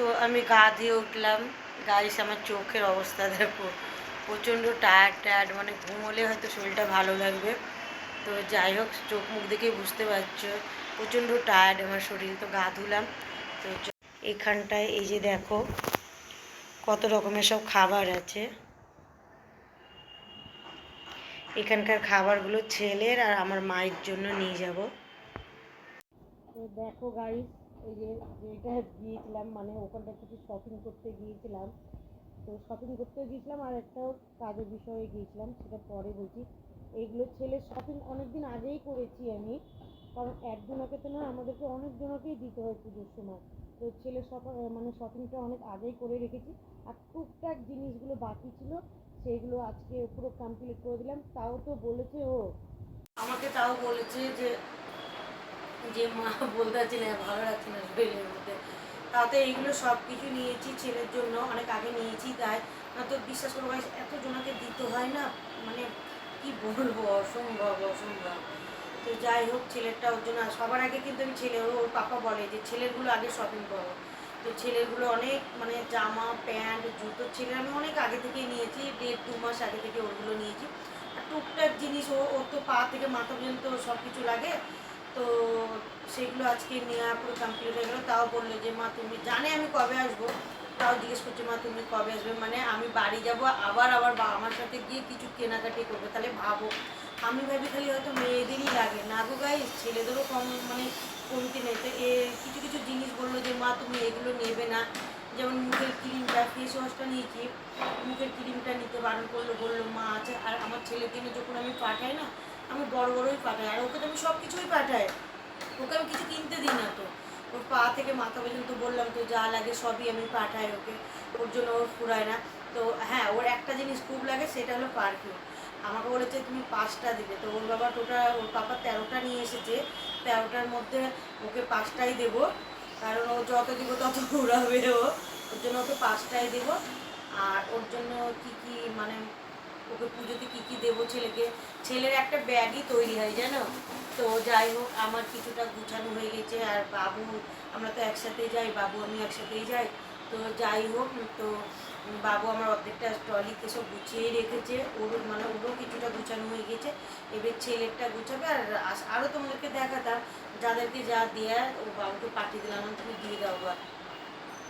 তো আমি গা দিয়ে উঠলাম গাইস আমার চোখের অবস্থা দেখো, প্রচণ্ড টায়ার্ড টায়ার্ড মানে ঘুমোলে হয়তো শরীরটা ভালো লাগবে। তো যাই হোক, চোখ মুখ দেখেই বুঝতে পারছ, প্রচণ্ড টায়ার্ড আমার শরীর, তো গা ধুলাম। তো এখানটায় এই যে দেখো, কত রকমের সব খাবার আছে। এখানকার খাবারগুলো ছেলের আর আমার মায়ের জন্য নিয়ে যাব। তো দেখো গাড়ি এই যে যেটা গিয়েছিলাম মানে ওখানটা কিছু শপিং করতে গিয়েছিলাম। তো শপিং করতে গিয়েছিলাম আর একটা কাজের বিষয়ে গিয়েছিলাম, সেটা পরে বলছি। এইগুলো ছেলের শপিং অনেক দিন আগেই করেছি আমি, কারণ একজনকে তো না আমাদেরকে অনেকজনকেই দিতে হয় পুজোর সময়। তো ছেলের শপিং মানে শপিংটা অনেক আগেই করে রেখেছি। আর টুকটাক জিনিসগুলো বাকি ছিল সেইগুলো আজকে পুরো কমপ্লিট করে দিলাম। তাও তো বলেছে ও। আমাকে তাও বলেছে যে যে মা বলতে পারছি না, ভালো লাগছে না শরীরের মধ্যে। তাতে এইগুলো সব কিছু নিয়েছি, ছেলের জন্য অনেক আগে নিয়েছি, তাই না তো বিশ্বাস করব এত জনকে দিতে হয় না মানে কি বলব, অসম্ভব অসম্ভব। তো যাই হোক, ছেলেরটা ওর জন্য সবার আগে কিন্তু আমি ছেলে, ওর পাপা বলে যে ছেলেরগুলো আগে শপিং করো। তো ছেলেগুলো অনেক মানে জামা, প্যান্ট, জুতো ছেলে আমি অনেক আগে থেকেই নিয়েছি, দেড় দু মাস আগে থেকে ওরগুলো নিয়েছি। আর টুকটাক জিনিস, ও, ওর তো পা থেকে মাথা পর্যন্ত সব কিছু লাগে। তো সেগুলো আজকে নেওয়া পুরো কমপ্লিট হয়ে গেলো। তাও বলল যে, মা, তুমি জানে আমি কবে আসব? তাও জিজ্ঞেস করছে, মা, তুমি কবে আসবে? মানে আমি বাড়ি যাব, আবার আবার বাবা মার সাথে গিয়ে কিছু কেনাকাটি করবে। তাহলে ভাবো, আমি ভাবি খালি হয়তো মেয়েদেরই লাগে। না গো গাই ছেলেদেরও কম মানে কমতি নেই। তো এ কিছু কিছু জিনিস বলল যে, মা, তুমি এগুলো নেবে না। যেমন মুখের ক্রিমটা ফেস ওয়াশটা নিয়েছি। মুখের ক্রিমটা নিতে বারণ করল, বলল, মা আছে আর আমার জন্য যখন আমি পাঠাই না আমি বড় বড়ই পাঠাই, আর ওকে তো আমি সব কিছুই পাঠাই। ওকে আমি কিছু কিনতে দিই না তো। ওর পা থেকে মাথা পর্যন্ত বললাম তো, যা লাগে সবই আমি পাঠাই ওকে। ওর জন্য ওর ফুরায় না। তো হ্যাঁ ওর একটা জিনিস খুব লাগে, সেটা হলো পারফিউম আমাকে বলেছে, তুমি পাঁচটা দিবে তো ওর বাবা টোটা ওর পাপা তেরোটা নিয়ে এসেছে। তেরোটার মধ্যে ওকে পাঁচটাই দেবো। কারণ ও যত দিব তত উড়াবে ও। ওর জন্য ওকে পাঁচটাই দেবো। আর ওর জন্য কি কি মানে ওকে পুজোতে কী কী দেবো ছেলেকে? ছেলের একটা ব্যাগই তৈরি হয়, জানো? তো যাই হোক, আমার কিছুটা গুছানো হয়ে গেছে আর বাবু, আমরা তো একসাথেই যাই, বাবু আমি একসাথেই যাই। তো যাই হোক, তো বাবু আমার অর্ধেকটা ট্রলিতে সব গুছিয়ে রেখেছে। ওরও মানে ওরও কিছুটা গুছানো হয়ে গেছে। এবার ছেলেরটা গুছাবে আর আরও তোমাদেরকে দেখাতাম। যাদেরকে যা দেয়ার, ও বাবুকে পাঠিয়ে দিলাম তুমি দিয়ে দাও বা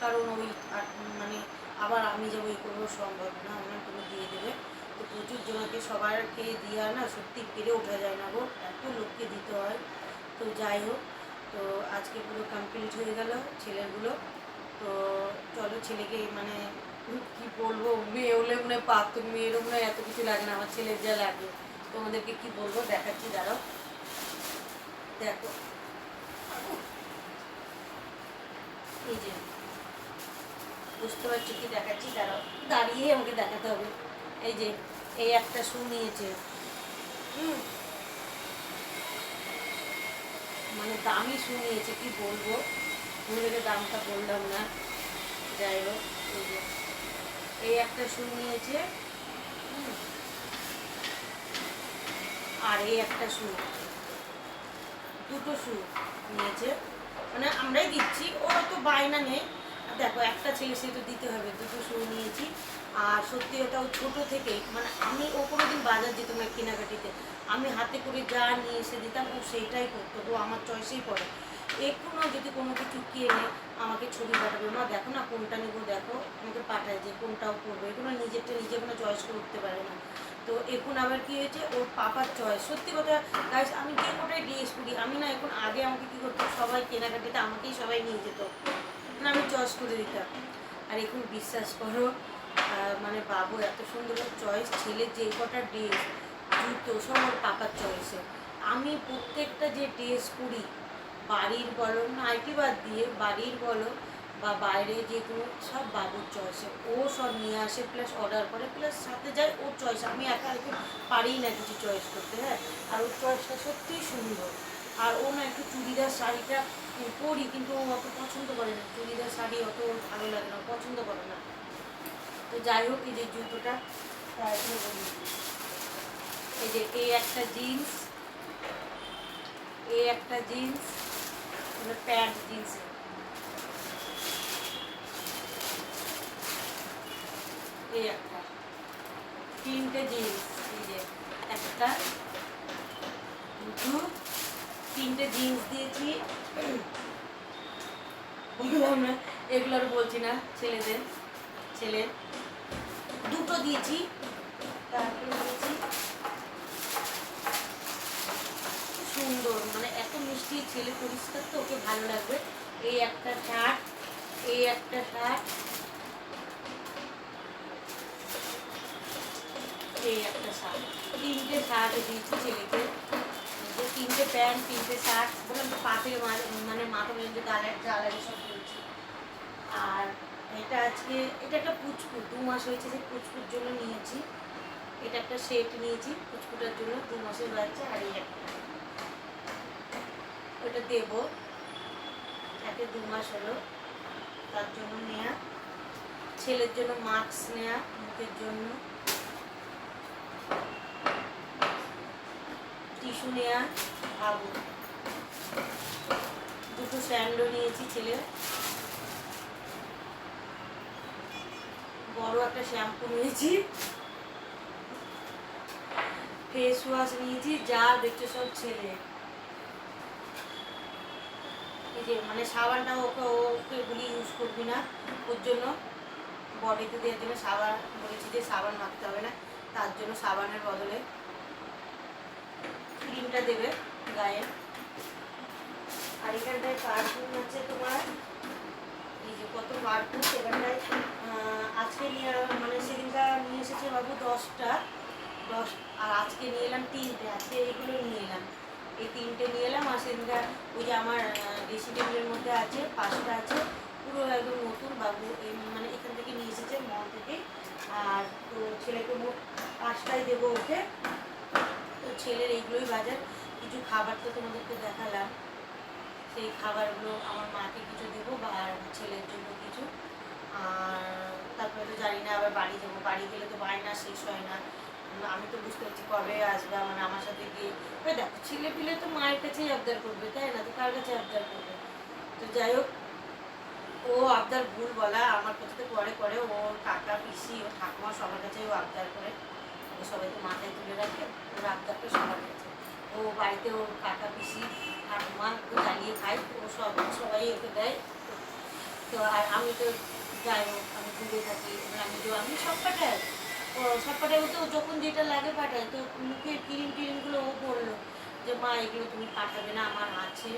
কারণ ওই মানে আবার আমি যাব, এই করব সম্ভব না আমার তুমি দিয়ে দেবে। তো প্রচুর জনকে সবারকে দিয়া না সত্যি পেরে ওঠা যায় না গো, এত লোককে দিতে হয়। তো যাই হোক, তো আজকে পুরো কমপ্লিট হয়ে গেল ছেলেগুলো। তো চলো ছেলেকে মানে কি বলব, মেয়ে হলে মনে পারতো মেয়েরও মনে এত কিছু লাগে না, আমার ছেলের যা লাগে। তোমাদেরকে কি বলব, দেখাচ্ছি, দাঁড়াও। দেখো। এই যে, বুঝতে পারছি কি দেখাচ্ছি? দাঁড়াও। দাঁড়িয়ে আমাকে দেখাতে হবে। এই যে, এই একটা শু নিয়েছে। হুম। মানে দামি শু নিয়েছে, কি বলব? মহিলাকে দামটা বললাম না। যাই হোক, এই যে, এই একটা শু নিয়েছে। আর এই একটা শু, দুটো শু নিয়েছে। মানে আমরাই দিচ্ছি, ওর তো বায়না নেই। দেখো, একটা ছেলে সে তো দিতে হবে, দুটো শু নিয়েছি। আর সত্যি ওটাও ছোটো থেকেই মানে আমি ও কোনোদিন বাজার যেত না কেনাকাটিতে। আমি হাতে করে যা নিয়ে এসে দিতাম, ও সেইটাই করতো, ও আমার চয়েসেই পড়ে এখনও যদি কোনো কিছু কেনে আমাকে ছবি পাঠাবে, মা, দেখো না কোনটা নেব, দেখো, আমাকে পাঠায় যে কোনটাও করব। এগুলো নিজেরটা নিজে কোনো চয়েস করতে পারে না। তো এখন আবার কি হয়েছে, ওর পাপার চয়েস। সত্যি কথা গাইস আমি যে কোটাই ড্রেস করি আমি না এখন আগে আমাকে কী করতো, সবাই কেনাকাটিতে আমাকেই সবাই নিয়ে যেত। না আমি চয়েস করে দিতাম। আর এখন বিশ্বাস করো মানে বাবু, এত সুন্দর চয়েস ছেলের যে কটা ড্রেস জুতো, সব ওর পাপার চয়েসে আমি প্রত্যেকটা যে ড্রেস করি বাড়ির বলো নাইটি বাদ দিয়ে বাড়ির বলো, বা বাইরে যে কোনো, সব বাবুর চয়েসে ও সব নিয়ে আসে প্লাস অর্ডার করে প্লাস সাথে যায় ওর চয়েস আমি একা একটু পারি না কিছু চয়েস করতে হ্যাঁ? আর ওর চয়েসটা সত্যিই সুন্দর। আর ও না একটু চুড়িদার শাড়িটা পরি, কিন্তু ও অত পছন্দ করে না। চুড়িদার শাড়ি অত ভালো লাগে না পছন্দ করে না। যাই হোক, এই যে জুতোটা এই যে এই একটা জিন্স এই একটা জিন্স প্যান্ট জিন্স এই একটা। তিনটে জিন্স এই যে একটা, দুটো, তিনটে জিন্স দিয়েছি। বললাম না, এগুলো বলছি না, ছেলেদের, ছেলে। দুটো দিয়েছি। তারপরে সুন্দর মানে এত মিষ্টি ছেলে পরিষ্কার তো, ওকে ভালো লাগবে। এই একটা শার্ট এই একটা শার্ট এই একটা শার্ট। তিনটে শার্ট দিয়েছি ছেলেকে। তিনটে প্যান্ট, তিনটে শার্ট, বললাম পাতে মানে মাথা পর্যন্ত গালের জ্বালারি সব দিয়েছি। আর এটা আজকে, এটা একটা পুচকুট দু মাস হয়েছে যে পুচকুর জন্য নিয়েছি। এটা একটা সেট নিয়েছি, পুচকুটার জন্য দু মাসের বাচ্চা আর এই একটা। ওটা দেব। তাকে দু মাস হলো, তার জন্য নেয়া। ছেলের জন্য মাস্ক নেয়া, মুখের জন্য। টিস্যু নেয়া, ভাবো। দুটো স্যান্ডো নিয়েছি ছেলে বড় একটা শ্যাম্পু নিয়েছি। ফেস ওয়াশ নিয়েছি যা দেখছ সব ছেলে। মানে সাবানটা ওকে ওকে বলি ইউজ করবি না ওর জন্য। বডিতে দেওয়ার জন্য সাবান বলেছি যে সাবান মাখতে হবে না তার জন্য সাবানের বদলে ক্রিমটা দেবে গায়ে। আর এখানটায় পারফিউম আছে তোমার। এই যে কত পারফিউম এখানটায় আহ, আজকে নিয়ে মানে সেদিনটা নিয়ে এসেছে বাবু দশটা, দশ, আর আজকে নিয়ে এলাম তিনটে, আজকে এইগুলো নিয়ে এলাম। এই তিনটে নিয়ে এলাম, আর সেদিনটা ওই যে আমার ড্রেসিং টেবিলের মধ্যে আছে, পাঁচটা আছে, পুরো একদম নতুন বাবু মানে এখান থেকে নিয়ে এসেছে মল থেকে। আর তো ছেলেকে মোট পাঁচটাই দেবো ওকে। তো ছেলের এইগুলোই বাজার, কিছু খাবার তো তোমাদেরকে দেখালাম। সেই খাবারগুলো আমার মাকে কিছু দেবো বা আর ছেলের জন্য কিছু। আর তারপরে তো জানি না, আবার বাড়ি যাব। বাড়ি গেলে তো বায়না শেষ হয় না। আমি তো বুঝতে পারছি কবে আসবে মানে আমার সাথে গিয়ে। ওই দেখো, ছেলে পিলে তো মায়ের কাছেই আবদার করবে, তাই না? তো কার কাছে আবদার করবে? তো যাই হোক, ও আবদার ভুল বলা, আমার কাছে তো পরে করে। ওর কাকা, পিসি, ও ঠাকুমা সবার কাছেই ও আবদার করে। ও সবাই তো মাথায় তুলে রাখে, ওর আবদার আবদারটা সবার কাছে। ও বাড়িতে ওর কাকা, পিসি, ঠাকুমা জ্বালিয়ে খায়। ও সব, সবাই ওকে দেয়। তো আর আমি তো যাই হোক আমি দূরে থাকি আমি তো আমি সব পাঠাই। সব পাঠাই ও যখন যেটা লাগে পাঠায়, তো মুখের ক্রিম টিরিমগুলো ও বলল যে, মা, এগুলো তুমি পাঠাবে না, আমার আছে।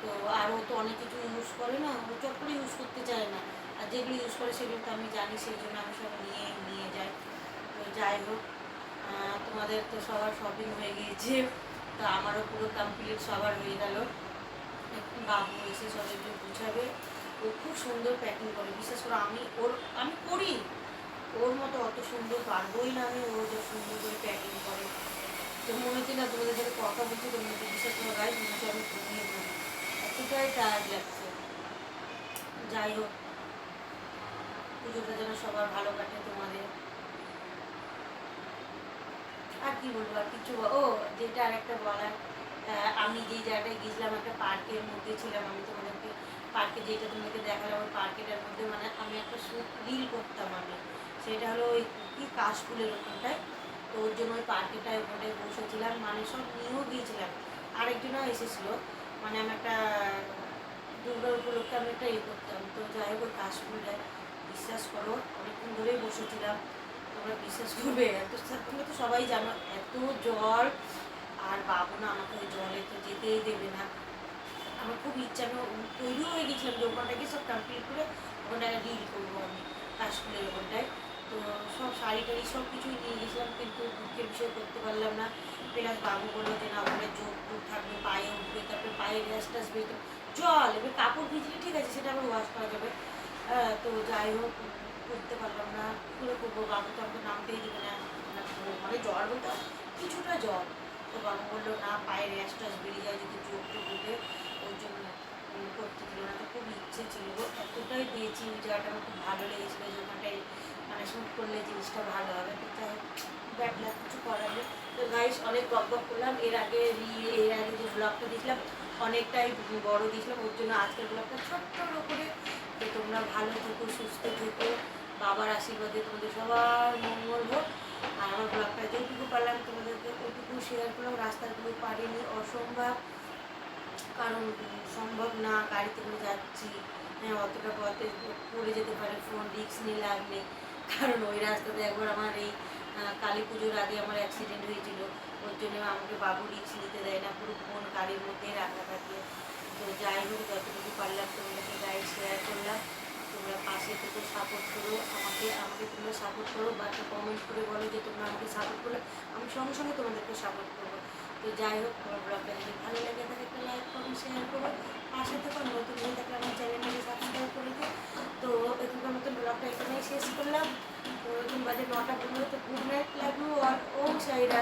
তো আর ও তো অনেক কিছু ইউজ করে না, ও চট ইউজ করতে চায় না। আর যেগুলো ইউজ করে সেগুলো তো আমি জানি, সেই জন্য আমি সব নিয়ে নিয়ে যাই। তো যাই হোক তোমাদের তো সবার শপিং হয়ে গিয়েছে, তো আমারও পুরো কমপ্লিট সবার হয়ে গেল। বাবু এসে সব একটু গুছাবে সুন্দর প্যাকিং করে। বিশেষ করে আমি ওর আমি করি। ওর মতো অত সুন্দর পারবোই না আমি ও যে সুন্দর করে প্যাকিং করে। তো মনে হচ্ছে না তোমাদের সাথে কথা বলছি তো মনে হচ্ছে বিশেষ করে গাই মনে হচ্ছে আমি ঘুমিয়ে পড়ি। এতটাই টায়ার্ড লাগছে। যাই হোক পুজোটা যেন সবার ভালো কাটে তোমাদের। আর কি বলব আর কিছু ও যেটা আরেকটা বলার আহ, আমি যেই জায়গাটায় গেছিলাম একটা পার্কের মধ্যে ছিলাম আমি তোমাদেরকে পার্কে যেটা তোমাকে দেখালাম, ওই পার্কেটার মধ্যে মানে আমি একটা রিল করতাম আমি। সেটা হলো ওই কি কাশফুলের ওখানটায় তো ওর জন্য ওই পার্কেটায় ওখানটায় বসেছিলাম মানে সব নিয়েও গিয়েছিলাম। আরেকজনও এসেছিল মানে আমি একটা দুর্গা উপলক্ষে আমি একটা ইয়ে করতাম। তো যাই হোক, ওই কাশফুলটায় বিশ্বাস করো, অনেকক্ষণ ধরেই বসেছিলাম। তোমরা বিশ্বাস করবে, এত তোমরা তো সবাই জানো, এত জল আর বাবু না আমাকে ওই জলে তো যেতেই দেবে না। আমার খুব ইচ্ছা, আমি তৈরিও হয়ে গেছিলাম যে ওখানটাকে সব কমপ্লিট করে ওখানটাকে রিল করব আমি কাশফুলের ওখানটায়। তো সব শাড়ি টাড়ি সব কিছুই নিয়ে গেছিলাম, কিন্তু দুঃখের বিষয় করতে পারলাম না। প্লাস বাবু বলল যে, না, ওখানে টোগ থাকবে, পায়ে উঠবে, তারপরে পায়ে র্যাস টাস বেরোতে জল, এবার কাপড় ভিজলে ঠিক আছে, সেটা আবার ওয়াশ করা যাবে। তো যাই হোক, করতে পারলাম না করে করব, বাবু তো আমাকে নামতেই দেবে না। মানে জল বলতে কিছুটা জল তো বাবু বলল, না, পায়ে র্যাশ ট্যাশ বেরিয়ে যায়, যদি চোখ টোক উঠে ওর জন্য করতে দিল না খুব ইচ্ছে ছিল। এতটাই দিয়েছি ওই জায়গাটা আমার খুব ভালো লেগেছিলো যে ওখানটায় মানে শ্যুট করলে জিনিসটা ভালো হবে। তো যাই ব্যাড লাগ কিছু করার নেই। তো গাইস অনেক গপ গপ করলাম। এর আগে এর আগে যে ব্লগটা দিয়েছিলাম, অনেকটাই বড় দিয়েছিলাম। ওর জন্য আজকের ব্লগটা ছোট্ট করে তো তোমরা ভালো থেকো, সুস্থ থেকো। বাবার আশীর্বাদে তোমাদের সবার মঙ্গল হোক। আর আমার ব্লগটা যেটুকু পারলাম তোমাদেরকে ওটুকু শেয়ার করলাম। রাস্তাগুলো পারিনি, অসম্ভব। কারণ সম্ভব না, গাড়িতে করে যাচ্ছি। হ্যাঁ অতটা পথে পড়ে যেতে পারে ফোন রিক্স নিয়ে লাগলে। কারণ ওই রাস্তাতে একবার আমার এই কালী পুজোর আগে আমার অ্যাক্সিডেন্ট হয়েছিল। ওর জন্য আমাকে বাবু রিক্স নিতে দেয় না, পুরো ফোন গাড়ির মধ্যে রাখা থাকে। তো যাই হোক, যতটুকু পারলাম তোমাদেরকে গাড়ি শেয়ার করলাম। তোমরা পাশে থেকে সাপোর্ট করো, আমাকে আমাকে তোমরা সাপোর্ট করো, বা একটা কমেন্ট করে বলো যে তোমরা আমাকে সাপোর্ট করো আমি সঙ্গে সঙ্গে তোমাদেরকে সাপোর্ট করব। তো যাই হোক তোমার ব্লগটা যদি ভালো লাগে তাহলে একটা লাইক করুন শেয়ার করুন পাশে থেকে নতুন হয়ে থাকলে আমার চ্যানেলটাকে সাবস্ক্রাইব করে দিন। তো এখানকার মতন ব্লগটা এখানেই শেষ করলাম। তো নতুন বাজে নটা পনেরো, তো গুড নাইট লাগল। আর ও সাইরা।